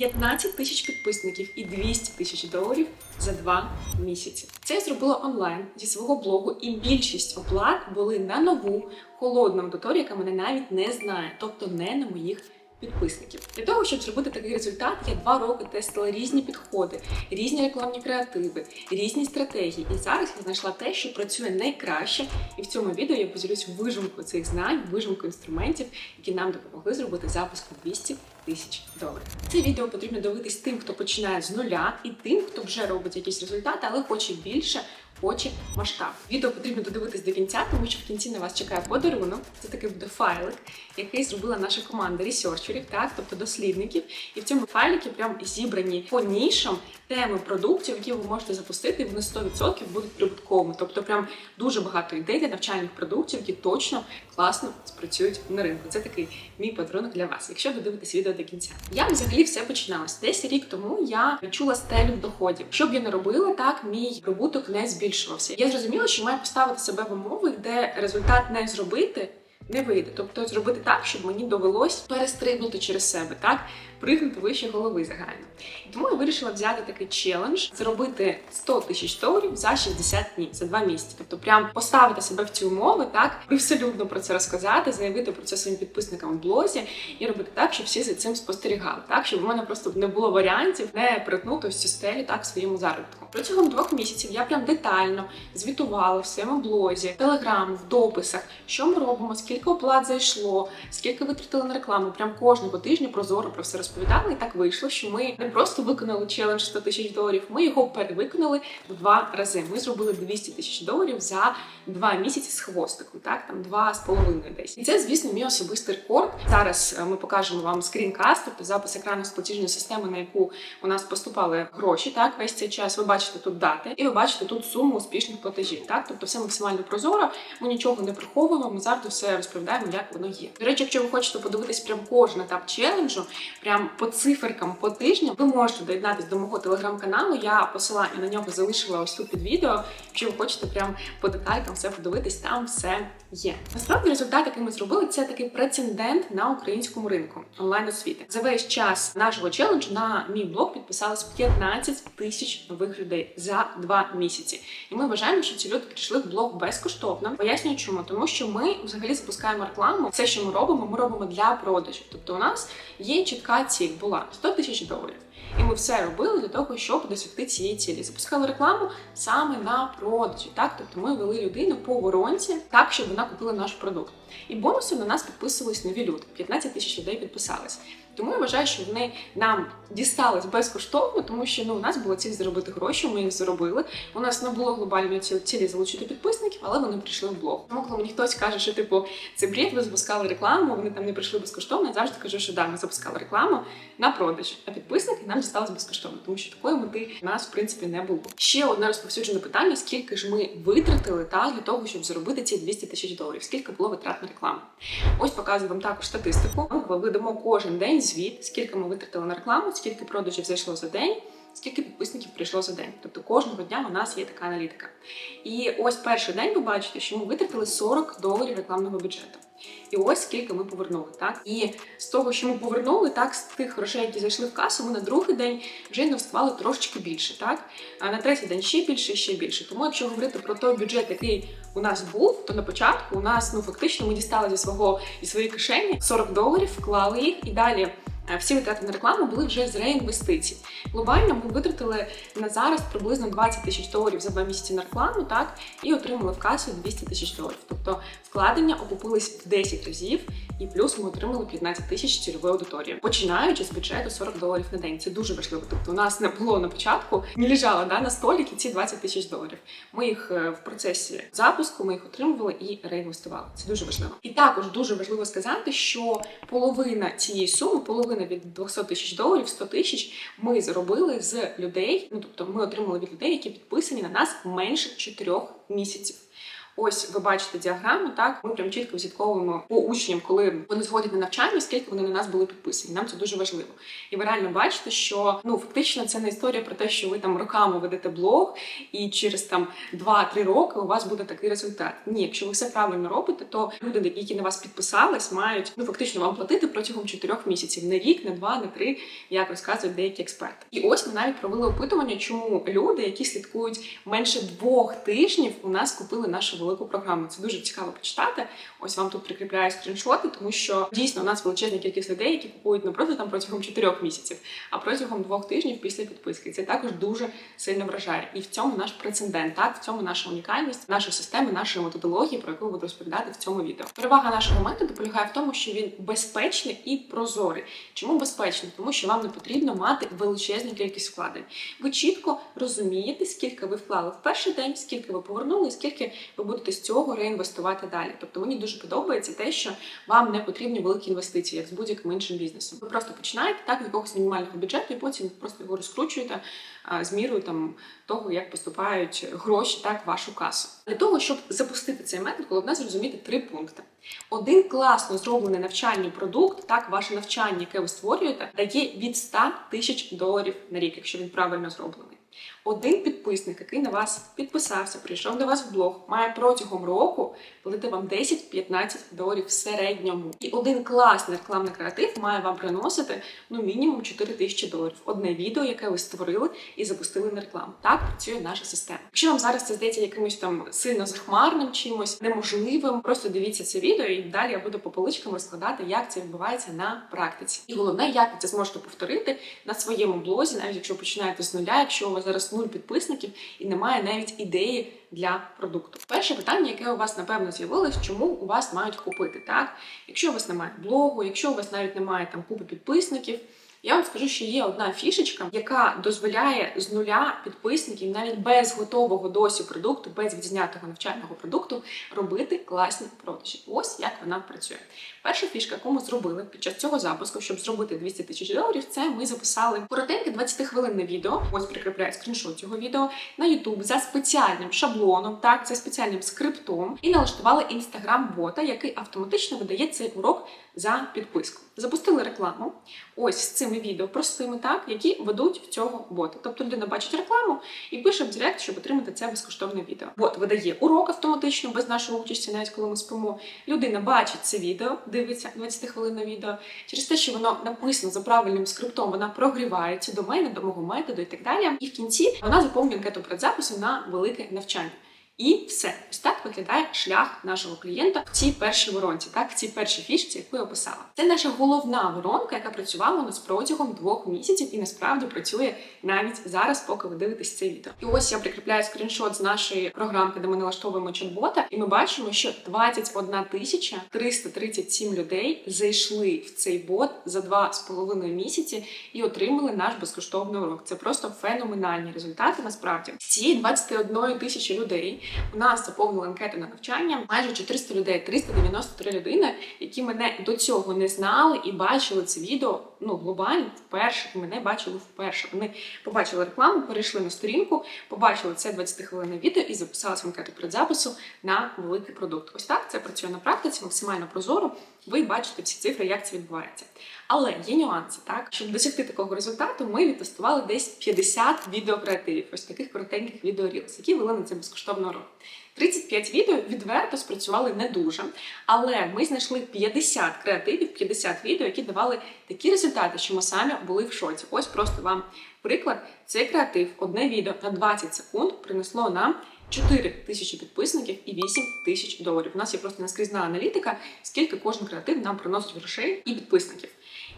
15 тисяч підписників і 200 тисяч доларів за два місяці. Це я зробила онлайн зі свого блогу, і більшість оплат були на нову холодну аудиторію, яка мене навіть не знає, тобто не на моїх. Підписників для того, щоб зробити такий результат, я два роки тестила різні підходи, різні рекламні креативи, різні стратегії. І зараз я знайшла те, що працює найкраще. І в цьому відео я поділюсь вижимкою цих знань, вижимкою інструментів, які нам допомогли зробити запуск на 200 тисяч доларів. Це відео потрібно дивитись тим, хто починає з нуля, і тим, хто вже робить якісь результати, але хоче більше. Хоче масштаб. Відео потрібно додивитись до кінця, тому що в кінці на вас чекає подарунок. Це такий буде файлик, який зробила наша команда ресерчерів, так, тобто дослідників. І в цьому файліки прям зібрані по нішам теми продуктів, які ви можете запустити, і вони 100% будуть прибутковими. Тобто, прям дуже багато ідей для навчальних продуктів, які точно класно спрацюють на ринку. Це такий мій подарунок для вас, якщо додивитесь відео до кінця. Як взагалі все починалось? Десь рік тому я відчула стелю доходів. Що б я не робила, так мій прибуток не збільшувався. Я зрозуміла, що маю поставити себе в умови, де результат не зробити. Не вийде, тобто зробити так, щоб мені довелось перестрибнути через себе, так пригнути вище голови загально. Тому я вирішила взяти такий челендж, зробити 100 тисяч доларів за 60 днів, за два місяці. Тобто, прям поставити себе в ці умови, так привселюдно про це розказати, заявити про це своїм підписникам в блозі і робити так, щоб всі за цим спостерігали, так щоб у мене просто не було варіантів не перетнути ось цю стелю так в своєму заробітку. Протягом двох місяців я прям детально звітувала в своєму блозі, телеграм, в дописах, що ми робимо, скільки оплат зайшло, скільки витратили на рекламу. Прям кожного тижня прозоро про все розповідали. І так вийшло, що ми не просто виконали челендж 100 тисяч доларів, ми його перевиконали в два рази. Ми зробили 200 тисяч доларів за два місяці з хвостиком, так там два з половиною десь. І це, звісно, мій особистий рекорд. Зараз е, ми покажемо вам скрінкаст, тобто запис екрану з платіжної системи, на яку у нас поступали гроші. Так, весь цей час ви бачите тут дати, і ви бачите тут суму успішних платежів. Так, тобто все максимально прозоро. Ми нічого не приховуємо. Ми завжди все розповідаємо, як воно є. До речі, якщо ви хочете подивитись прям кожен етап челенджу, прям по циферкам по тижням, ви можете доєднатись до мого телеграм-каналу. Я посилання на нього залишила ось тут під відео. Якщо ви хочете прям по деталькам все подивитись, там все є. Насправді результат, який ми зробили, це такий прецедент на українському ринку онлайн освіти. За весь час нашого челенджу на мій блог підписалось 15 тисяч нових людей за два місяці. І ми вважаємо, що ці люди прийшли в блог безкоштовно. Пояснюю, чому тому, що ми взагалі запускаємо рекламу. Все, що ми робимо, ми робимо для продажу. Тобто, у нас є чітка ціль була 100 тисяч доларів. І ми все робили для того, щоб досягти цієї цілі. Запускали рекламу саме на продажі. Так, тобто ми вели людину по воронці, так щоб вона купила наш продукт. І бонусом на нас підписувались нові люди. 15 тисяч людей підписались. Тому я вважаю, що вони нам дістались безкоштовно, тому що ну у нас була ціль заробити гроші. Ми їх заробили. У нас не було глобальної ці- цілі залучити підписників, але вони прийшли в блог. Тому коли мені хтось каже, що типу це бред, ви запускали рекламу, вони там не прийшли безкоштовно. Я завжди кажу, що да, ми запускали рекламу на продаж, а підписники нам дістались безкоштовно, тому що такої мети в нас в принципі не було. Ще одне розповсюджене питання: скільки ж ми витратили та для того, щоб заробити ці 200 тисяч доларів? Скільки було витрат на рекламу? Ось показую вам також статистику. Ми видамо кожен день звіт, скільки ми витратили на рекламу, скільки продажів зайшло за день. Скільки підписників прийшло за день? Тобто кожного дня у нас є така аналітика. І ось перший день ви бачите, що ми витратили 40 доларів рекламного бюджету. І ось скільки ми повернули. Так і з того, що ми повернули, так з тих грошей, які зайшли в касу, ми на другий день вже інвестували трошечки більше. Так а на третій день ще більше, ще більше. Тому, якщо говорити про той бюджет, який у нас був, то на початку у нас ну фактично ми дістали зі свого зі своєї кишені 40 доларів, вклали їх і далі. Е, Всі витрати на рекламу були вже з реінвестицій. Глобально ми витратили на зараз приблизно 20 тисяч доларів за два місяці на рекламу, так і отримали в касу 200 тисяч доларів. Тобто вкладення окупились в 10 разів, і плюс ми отримали 15 тисяч цільової аудиторії, починаючи з бюджету 40 доларів на день. Це дуже важливо. Тобто, у нас не було на початку, не лежало да, на століки ці 20 тисяч доларів. Ми їх е, в процесі запуску ми їх отримували і реінвестували. Це дуже важливо. І також дуже важливо сказати, що половина цієї суми, половина від 200 тисяч доларів, 100 тисяч, ми зробили з людей. Ну тобто, ми отримали від людей, які підписані на нас менше 4 місяців. Ось ви бачите діаграму. Так ми прям чітко відслідковуємо по учням, коли вони зходять на навчання, скільки вони на нас були підписані. Нам це дуже важливо. І ви реально бачите, що ну фактично це не історія про те, що ви там роками ведете блог, і через там 2-3 роки у вас буде такий результат. Ні, якщо ви все правильно робите, то люди, які на вас підписались, мають ну фактично вам платити протягом 4 місяців, не рік, не два, не три, як розказують деякі експерти. І ось ми навіть провели опитування, чому люди, які слідкують менше двох тижнів, у нас купили нашу велику програму. Це дуже цікаво почитати. Ось вам тут прикріпляю скріншоти, тому що дійсно у нас величезна кількість людей, які купують не просто там протягом 4 місяців, а протягом двох тижнів після підписки. Це також дуже сильно вражає. І в цьому наш прецедент, так в цьому наша унікальність, нашої системи, нашої методології, про яку буду розповідати в цьому відео. Перевага нашого методу полягає в тому, що він безпечний і прозорий. Чому безпечний? Тому що вам не потрібно мати величезну кількість вкладень. Ви чітко розумієте, скільки ви вклали в перший день, скільки ви повернули, скільки ви будете з цього реінвестувати далі. Тобто мені дуже подобається те, що вам не потрібні великі інвестиції, як з будь-яким іншим бізнесом. Ви просто починаєте так з якогось мінімального бюджету, і потім просто його розкручуєте з мірою там того, як поступають гроші так в вашу касу. Для того щоб запустити цей метод, головне зрозуміти три пункти. Один класно зроблений навчальний продукт, так ваше навчання, яке ви створюєте, дає від 100 тисяч доларів на рік, якщо він правильно зроблений. Один підписник, який на вас підписався, прийшов до вас в блог, має протягом року платити вам 10-15 доларів в середньому. І один класний рекламний креатив має вам приносити ну мінімум 4 тисячі доларів. Одне відео, яке ви створили і запустили на рекламу. Так працює наша система. Якщо вам зараз це здається якимось там сильно захмарним чимось неможливим, просто дивіться це відео, і далі я буду по поличкам розкладати, як це відбувається на практиці. І головне, як ви це зможете повторити на своєму блозі, навіть якщо починаєте з нуля, якщо у вас зараз нуль підписників і немає навіть ідеї для продукту. Перше питання, яке у вас напевно з'явилось, чому у вас мають купити так? Якщо у вас немає блогу, якщо у вас навіть немає там купи підписників. Я вам скажу, що є одна фішечка, яка дозволяє з нуля підписників, навіть без готового досі продукту, без відзнятого навчального продукту, робити класні продажі. Ось як вона працює. Перша фішка, яку ми зробили під час цього запуску, щоб зробити 200 тисяч доларів, це ми записали коротеньке 20-хвилинне відео. Ось прикріпляю скріншот цього відео на YouTube за спеціальним шаблоном, так за спеціальним скриптом, і налаштували інстаграм-бота, який автоматично видає цей урок за підписку. Запустили рекламу. Ось з цими відео простими, так які ведуть в цього бота. Тобто людина бачить рекламу і пише в Директ, щоб отримати це безкоштовне відео. Бот видає урок автоматично без нашої участі, навіть коли ми спимо. Людина бачить це відео, дивиться 20 хвилинне відео. Через те, що воно написано за правильним скриптом, вона прогрівається до мене, до мого методу і так далі. І в кінці вона заповнює анкету предзапису на велике навчання. І все, ось так виглядає шлях нашого клієнта в цій першій воронці, так в цій першій фішці, яку я описала. Це наша головна воронка, яка працювала у нас протягом двох місяців і насправді працює навіть зараз, поки ви дивитесь це відео. І ось я прикріпляю скріншот з нашої програмки, де ми налаштовуємо чат-бота, і ми бачимо, що 21 тисяча 337 людей зайшли в цей бот за два з половиною місяці і отримали наш безкоштовний урок. Це просто феноменальні результати. Насправді з цієї 21 тисячі людей. У нас заповнили анкети на навчання майже 400 людей, 393 людини, які мене до цього не знали і бачили це відео. Ну глобально вперше мене бачили вперше. Вони побачили рекламу, перейшли на сторінку, побачили це 20 хвилинне відео і записалися в анкету предзапису на великий продукт. Ось так це працює на практиці, максимально прозоро. Ви бачите всі цифри, як це відбувається. Але є нюанси, так щоб досягти такого результату, ми відтестували десь 50 відеокреативів, ось таких коротеньких відеорілс, які вели на це безкоштовно урок. 35 відео відверто спрацювали не дуже, але ми знайшли 50 креативів, 50 відео, які давали такі результати, що ми самі були в шоці. Ось просто вам приклад. Цей креатив, одне відео на 20 секунд принесло нам 4 тисячі підписників і 8 тисяч доларів. У нас є просто наскрізна аналітика, скільки кожен креатив нам приносить грошей і підписників.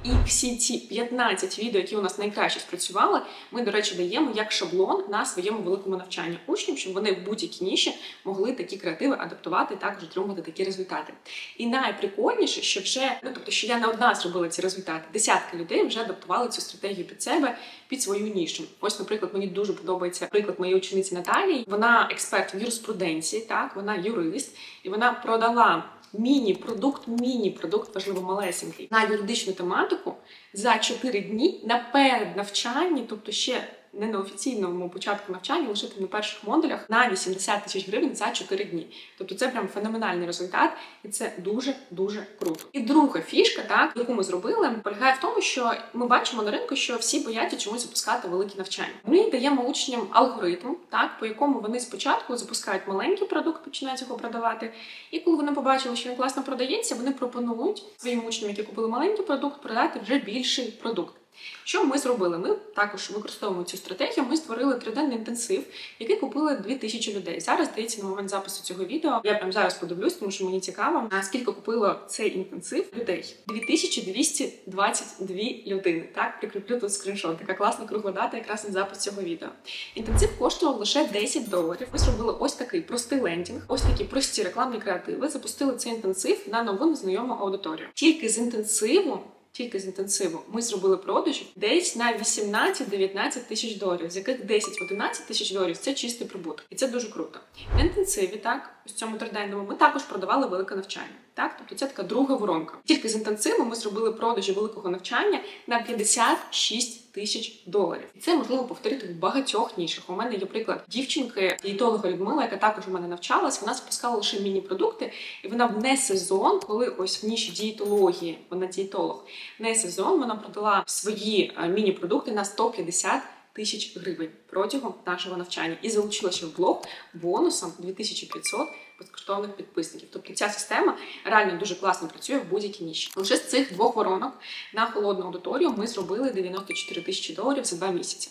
І всі ці 15 відео, які у нас найкраще спрацювали, ми, до речі, даємо як шаблон на своєму великому навчанні учням, щоб вони в будь-якій ніші могли такі креативи адаптувати і також отримувати такі результати. І найприкольніше, що вже ну тобто, що я не одна зробила ці результати. Десятки людей вже адаптували цю стратегію під себе, під свою нішу. Ось, наприклад, мені дуже подобається приклад моєї учениці Наталії. Вона експерт в юриспруденції, так вона юрист, і вона продала міні-продукт, міні-продукт, важливо малесенький, на юридичну тематику за 4 дні наперед навчанні, тобто ще не на офіційному початку навчання, лише на перших модулях на 80 тисяч гривень за 4 дні. Тобто це прям феноменальний результат, і це дуже дуже круто. І друга фішка, так яку ми зробили, полягає в тому, що ми бачимо на ринку, що всі бояться чомусь запускати великі навчання. Ми даємо учням алгоритм, так по якому вони спочатку запускають маленький продукт, починають його продавати. І коли вони побачили, що він класно продається, вони пропонують своїм учням, які купили маленький продукт, продати вже більший продукт. Що ми зробили? Ми також використовуємо цю стратегію. Ми створили триденний інтенсив, який купили 2000 людей. Зараз здається на момент запису цього відео. Я прямо зараз подивлюсь, тому що мені цікаво, а скільки купило цей інтенсив людей. 2222 людини. Так, прикріплю тут скріншот. Така класна кругла дата, якраз на запис цього відео. Інтенсив коштував лише 10 доларів. Ми зробили ось такий простий лендінг, ось такі прості рекламні креативи. Запустили цей інтенсив на нову незнайому аудиторію. Тільки з інтенсиву тільки з інтенсиву ми зробили продажів десь на 18-19 тисяч доларів, з яких 10-11 тисяч доларів це чистий прибуток, і це дуже круто. В інтенсиві, так у цьому триденному, ми також продавали велике навчання. Так, тобто це така друга воронка. Тільки з інтенсиву ми зробили продажі великого навчання на 56 тисяч доларів. І це можливо повторити в багатьох нішах. У мене є приклад дівчинки, дієтолога Людмила, яка також у мене навчалась. Вона запускала лише міні-продукти, і вона в не сезон, коли ось в ніші дієтології, вона дієтолог, не сезон вона продала свої е, міні-продукти на 150 тисяч гривень протягом нашого навчання і залучила ще в блог бонусом 2500 безкоштовних підписників. Тобто ця система реально дуже класно працює в будь-якій ніші. Лише з цих двох воронок на холодну аудиторію ми зробили 94 тисячі доларів за два місяці.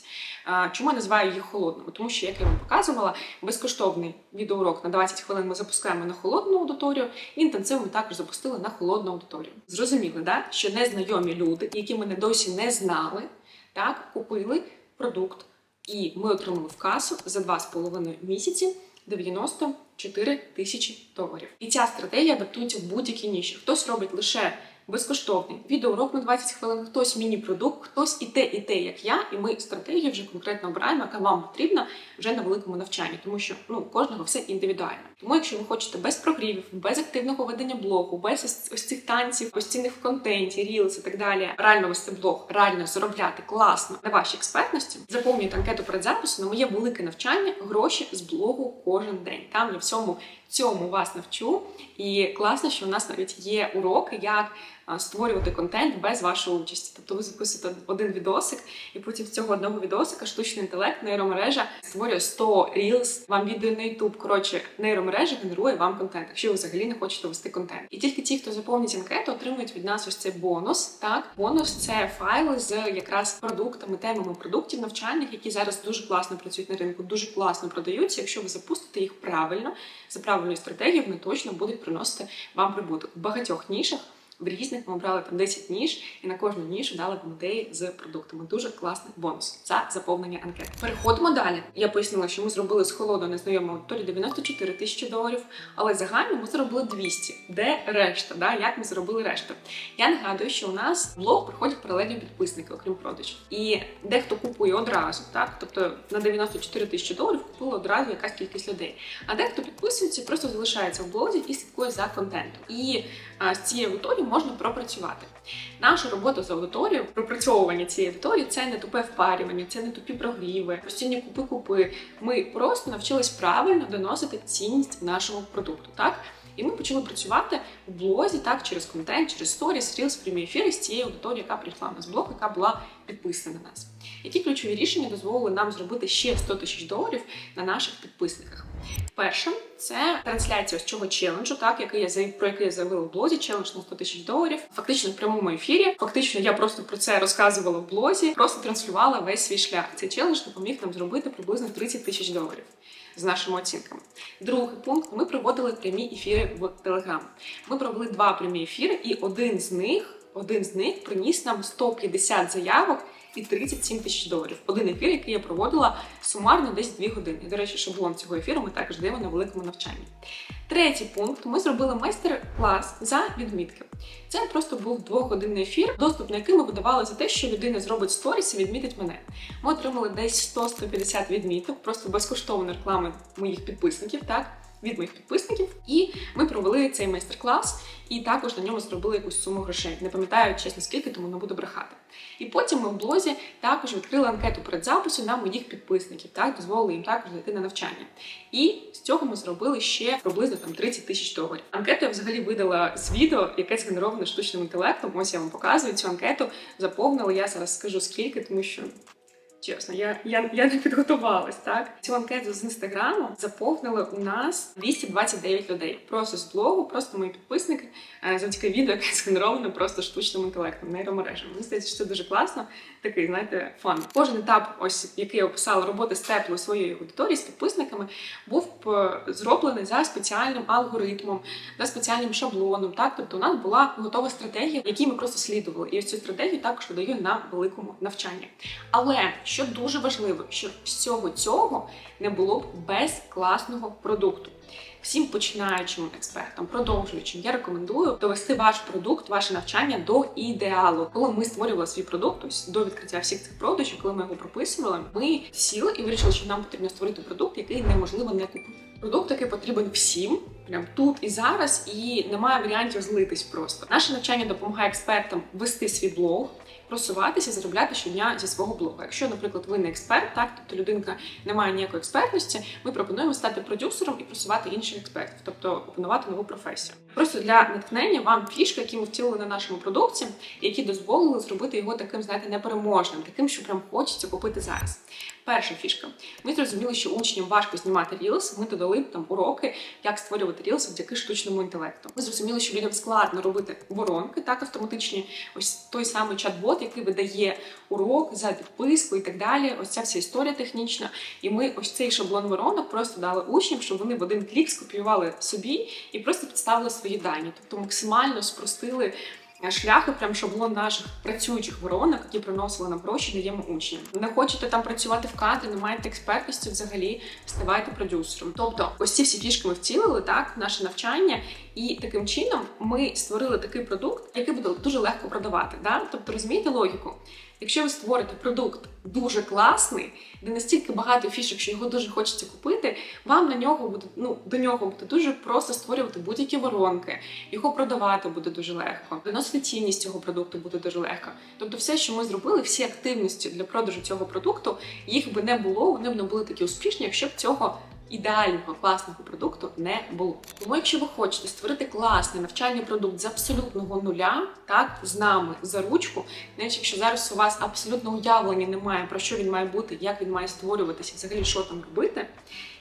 Чому я називаю їх холодними? Тому що, як я вам показувала, безкоштовний відеоурок на 20 хвилин ми запускаємо на холодну аудиторію, і інтенсив ми також запустили на холодну аудиторію. Зрозуміли, да? що незнайомі люди, які мене досі не знали, так купили продукт, і ми отримали в касу за 2,5 місяці 94 тисячі доларів. І ця стратегія адаптується в будь-якій ніші. Хтось робить лише безкоштовний відеоурок на 20 хвилин, хтось міні-продукт, хтось і те, і те, як я. І ми стратегію вже конкретно обираємо, яка вам потрібна вже на великому навчанні, тому що ну кожного все індивідуально. Тому, якщо ви хочете без прогрівів, без активного ведення блогу, без ось- цих танців, постійних в контенті, рілс і так далі, реально вести блог, реально заробляти класно на вашій експертності, заповнюйте анкету перед записом на моє велике навчання гроші з блогу кожен день. Там я всьому цьому вас навчу. І класно, що у нас навіть є уроки, як створювати контент без вашої участі. Тобто ви записуєте один відосик, і потім з цього одного відосика штучний інтелект, нейромережа створює 100 reels, вам відео на YouTube. Коротше, нейромережа генерує вам контент, якщо ви взагалі не хочете вести контент. І тільки ті, хто заповнить анкету, отримують від нас ось цей бонус. Так, бонус це файли з якраз продуктами, темами продуктів навчальних, які зараз дуже класно працюють на ринку, дуже класно продаються. Якщо ви запустите їх правильно, за правильною стратегією, вони точно будуть приносити вам прибуток в багатьох нішах. В різних ми обрали там 10 ніж, і на кожну нішу дали ідеї з продуктами. Дуже класний бонус за заповнення анкет. Переходимо далі. Я пояснила, що ми зробили з холодної незнайомої аудиторії 94 тисячі доларів, але загально ми зробили 200. Де решта? Да? Як ми зробили решту? Я нагадую, що у нас блог приходять паралельні підписники, окрім продажів. І дехто купує одразу, так тобто на 94 тисячі доларів купила одразу якась кількість людей. А дехто підписується, просто залишається в блозі і слідкує за контентом. І з цією аудиторією можна пропрацювати. Наша робота з аудиторією, пропрацьовування цієї аудиторії це не тупе впарювання, це не тупі прогріви, постійні купи-купи. Ми просто навчились правильно доносити цінність нашому продукту. Так. І ми почали працювати в блозі так через контент, через сторіс, рілс, прямі ефіри з цією аудиторією, яка прийшла нас в блог, яка була підписана на нас. Які ключові рішення дозволили нам зробити ще 100 тисяч доларів на наших підписниках? Першим це трансляція ось цього челенджу, так який я про який я заявила в блозі, челендж на 100 тисяч доларів. Фактично в прямому ефірі. Фактично, я просто про це розказувала в блозі, просто транслювала весь свій шлях. Цей челендж допоміг нам зробити приблизно 30 тисяч доларів. З нашими оцінками. Другий пункт: ми проводили прямі ефіри в Телеграм. Ми провели два прямі ефіри, і один з них, один з них приніс нам 150 заявок і 37 тисяч доларів. Один ефір, який я проводила сумарно десь 2 години. До речі, шаблон цього ефіру ми також даємо на великому навчанні. Третій пункт: ми зробили майстер-клас за відмітки. Це просто був двохгодинний ефір, доступ на який ми видавали за те, що людина зробить сторіс і відмітить мене. Ми отримали десь 100-150 відміток, просто безкоштовної реклами моїх підписників. Так від моїх підписників. І ми провели цей майстер-клас, і також на ньому зробили якусь суму грошей. Не пам'ятаю чесно скільки, тому не буду брехати. І потім ми в блозі також відкрили анкету передзапису на моїх підписників, так дозволили їм також зайти на навчання. І з цього ми зробили ще приблизно там 30 тисяч доларів. Анкету я взагалі видала з відео, яке згенероване штучним інтелектом. Ось я вам показую цю анкету. Заповнила я зараз скажу скільки, тому що. Чесно, я, я, я не підготувалась, так? Цю анкету з інстаграму заповнили у нас 229 людей. Просто з блогу, просто мої підписники, е, завдяки відео, яке згенероване просто штучним інтелектом, нейромережами. Мені здається, що це дуже класно. Такий, знаєте, фан. Кожен етап, ось який я описала роботи з теплою своєю аудиторією, з підписниками, був е, зроблений за спеціальним алгоритмом, за спеціальним шаблоном. Так, тобто у нас була готова стратегія, якій ми просто слідували. І ось цю стратегію також видаю на великому навчанні. Але що дуже важливо, що всього цього не було б без класного продукту. Всім починаючим експертам, продовжуючим, я рекомендую довести ваш продукт, ваше навчання до ідеалу. Коли ми створювали свій продукт, ось до відкриття всіх цих продажів, коли ми його прописували, ми сіли і вирішили, що нам потрібно створити продукт, який неможливо не купити. Продукт, який потрібен всім, прям тут і зараз, і немає варіантів злитись просто. Наше навчання допомагає експертам вести свій блог, просуватися, заробляти щодня зі свого блогу. Якщо, наприклад, ви не експерт, так тобто людинка не має ніякої експертності, ми пропонуємо стати продюсером і просувати інших експертів, тобто опанувати нову професію. Просто для натхнення вам фішки, які ми втілили на нашому продукті, які дозволили зробити його таким, знаєте, непереможним, таким, що прям хочеться купити зараз. Перша фішка. Ми зрозуміли, що учням важко знімати рілс. Ми додали там уроки, як створювати рілс завдяки штучному інтелекту. Ми зрозуміли, що людям складно робити воронки, так автоматичні. Ось той самий чат-бот, який видає урок за підписку і так далі. Ось ця вся історія технічна. І ми ось цей шаблон воронок просто дали учням, щоб вони в один клік скопіювали собі і просто підставили свої дані. Тобто максимально спростили шляхи, прям шаблон наших працюючих воронок, які приносили нам гроші, даємо учням. Не хочете там працювати в кадрі, не маєте експертності, взагалі ставайте продюсером. Тобто, ось ці всі фішки ми втілили так, в наше навчання, і таким чином ми створили такий продукт, який буде дуже легко продавати. Да? Тобто, розумієте логіку? Якщо ви створите продукт дуже класний, де настільки багато фішок, що його дуже хочеться купити, вам на нього буде ну до нього буде дуже просто створювати будь-які воронки, його продавати буде дуже легко, доносити цінність цього продукту буде дуже легко. Тобто, все, що ми зробили, всі активності для продажу цього продукту, їх би не було, вони б не були такі успішні, якщо б цього ідеального класного продукту не було. Тому, якщо ви хочете створити класний навчальний продукт з абсолютного нуля, так з нами за ручку, навіть якщо зараз у вас абсолютно уявлення немає про що він має бути, як він має створюватися, взагалі що там робити,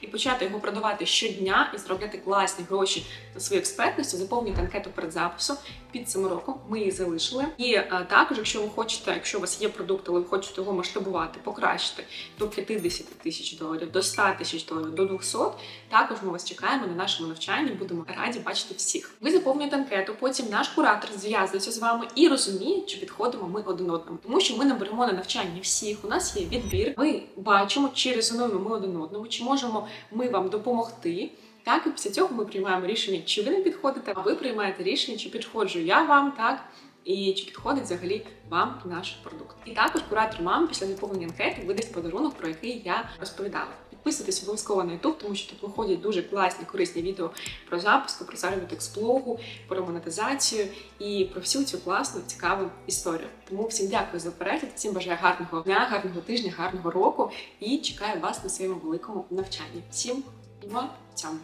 і почати його продавати щодня і заробляти класні гроші на свою експертність, заповніть анкету перед записом під цим роком. Ми її залишили. І а, також, якщо ви хочете, якщо у вас є продукт, але ви хочете його масштабувати, покращити до 50 тисяч доларів, до 100 тисяч доларів, до 200, також ми вас чекаємо на нашому навчанні. Будемо раді бачити всіх. Ви заповнюєте анкету, потім наш куратор зв'язується з вами і розуміє, чи підходимо ми один одному, тому що ми наберемо на навчання всіх. У нас є відбір. Ми бачимо, чи резонуємо ми один одному, чи можемо ми вам допомогти. Так, і після цього ми приймаємо рішення, чи ви не підходите, а ви приймаєте рішення, чи підходжу я вам, так і чи підходить взагалі вам наш продукт. І також куратор мам після заповнення анкети видасть подарунок, про який я розповідала. Підписуйтесь обов'язково на YouTube, тому що тут виходять дуже класні корисні відео про запуск, про заробіток з блогу, про монетизацію і про всю цю класну цікаву історію. Тому всім дякую за перегляд, всім бажаю гарного дня, гарного тижня, гарного року і чекаю вас на своєму великому навчанні. Всім цьому!